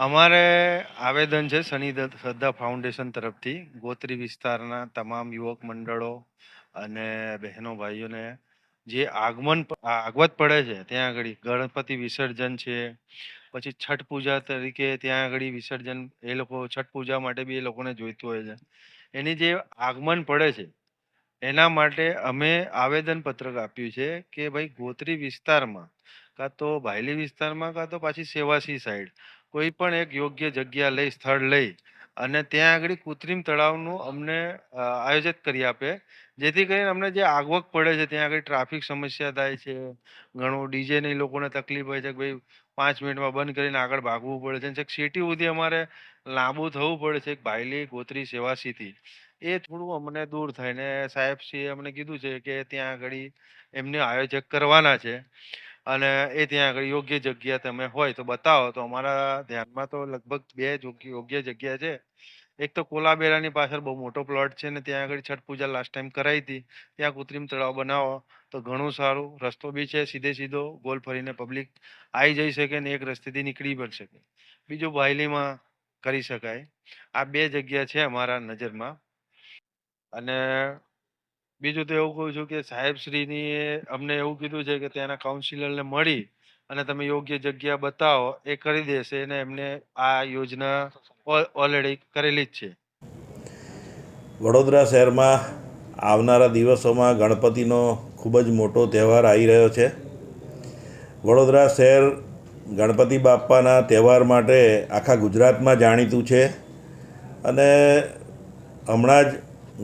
અમારે આવેદન છે દત્ત શ્રદ્ધા ફાઉન્ડેશન તરફથી ગોત્રી વિસ્તારના તમામ યુવક મંડળો અને બહેનો ભાઈઓને જે આગમન આગવત પડે છે ત્યાં આગળ ગણપતિ વિસર્જન છે, પછી છઠ પૂજા તરીકે ત્યાં આગળ વિસર્જન એ લોકો છઠ પૂજા માટે બી એ લોકોને જોઈતું હોય છે. એની જે આગમન પડે છે એના માટે અમે આવેદન પત્રક આપ્યું છે કે ભાઈ ગોત્રી વિસ્તારમાં કાં તો ભાયલી વિસ્તારમાં કાં તો પાછી સેવાસી સાઈડ. કોઈ પણ એક યોગ્ય જગ્યા લઈ, સ્થળ લઈ અને ત્યાં આગળ કૃત્રિમ તળાવનું અમને આયોજિત કરી આપે. જેથી કરીને અમને જે આગવક પડે છે, ત્યાં આગળ ટ્રાફિક સમસ્યા થાય છે, ઘણું ડીજેની લોકોને તકલીફ હોય છે કે ભાઈ પાંચ મિનિટમાં બંધ કરીને આગળ ભાગવું પડે છે. છેક સિટી સુધી અમારે લાંબુ થવું પડે છે ભાયલી ગોત્રી સેવાસીથી. એ થોડું અમને દૂર થાય ને સાહેબશ્રીએ અમને કીધું છે કે ત્યાં આગળ એમને આયોજક કરવાના છે. અને એ ત્યાં આગળ યોગ્ય જગ્યા તમે હોય તો બતાવો. તો અમારા ધ્યાનમાં તો લગભગ બે યોગ્ય જગ્યા છે. એક તો કોલાબેરાની પાછળ બહુ મોટો પ્લોટ છે ને ત્યાં આગળ છઠ પૂજા લાસ્ટ ટાઈમ કરાવી હતી. ત્યાં કૃત્રિમ તળાવ બનાવો તો ઘણું સારું. રસ્તો બી છે સીધે સીધો, ગોલ ફરીને પબ્લિક આવી જઈ શકે ને એક રસ્તેથી નીકળી પણ શકે. બીજું બાયલીમાં કરી શકાય. આ બે જગ્યા છે અમારા નજરમાં. અને બીજું તો એવું કહું છું કે સાહેબશ્રીની અમને એવું કીધું છે કે ત્યાંના કાઉન્સિલરને મળી અને તમે યોગ્ય જગ્યા બતાવો, એ કરી દેશે અને એમને આ યોજના ઓલરેડી કરેલી જ છે. વડોદરા શહેરમાં આવનારા દિવસોમાં ગણપતિનો ખૂબ જ મોટો તહેવાર આવી રહ્યો છે. વડોદરા શહેર ગણપતિ બાપાના તહેવાર માટે આખા ગુજરાતમાં જાણીતું છે અને હમણાં જ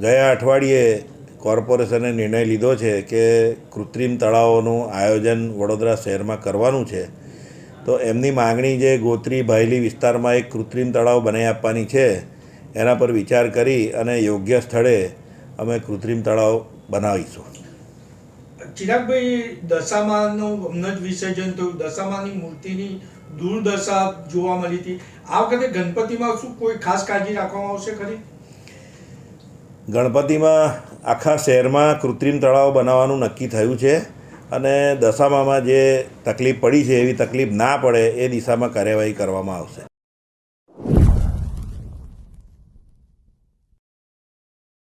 ગયા અઠવાડિયે કોર્પોરેશને નિર્ણય લીધો છે કે કૃત્રિમ તળાવોનું આયોજન વડોદરા શહેરમાં કરવાનું છે તો એમની માગણી જે ગોત્રી ભાયલી વિસ્તારમાં એક કૃત્રિમ તળાવ બનાવી આપવાની છે એના પર વિચાર કરી અને યોગ્ય સ્થળે અમે કૃત્રિમ તળાવ બનાવીશું. ચિરાગભાઈ દશામાનું હમણાં જ વિસર્જન થયું. દશામાની મૂર્તિની દુર્દશા જોવા મળી હતી. આ વખતે ગણપતિમાં શું કોઈ ખાસ કાળજી રાખવામાં આવશે ખરી? ગણપતિમાં આખા શહેરમાં કૃત્રિમ તળાવ બનાવવાનું નક્કી થયું છે અને દશામામાં જે તકલીફ પડી છે, એવી તકલીફ ના પડે એ દિશામાં કાર્યવાહી કરવામાં આવશે.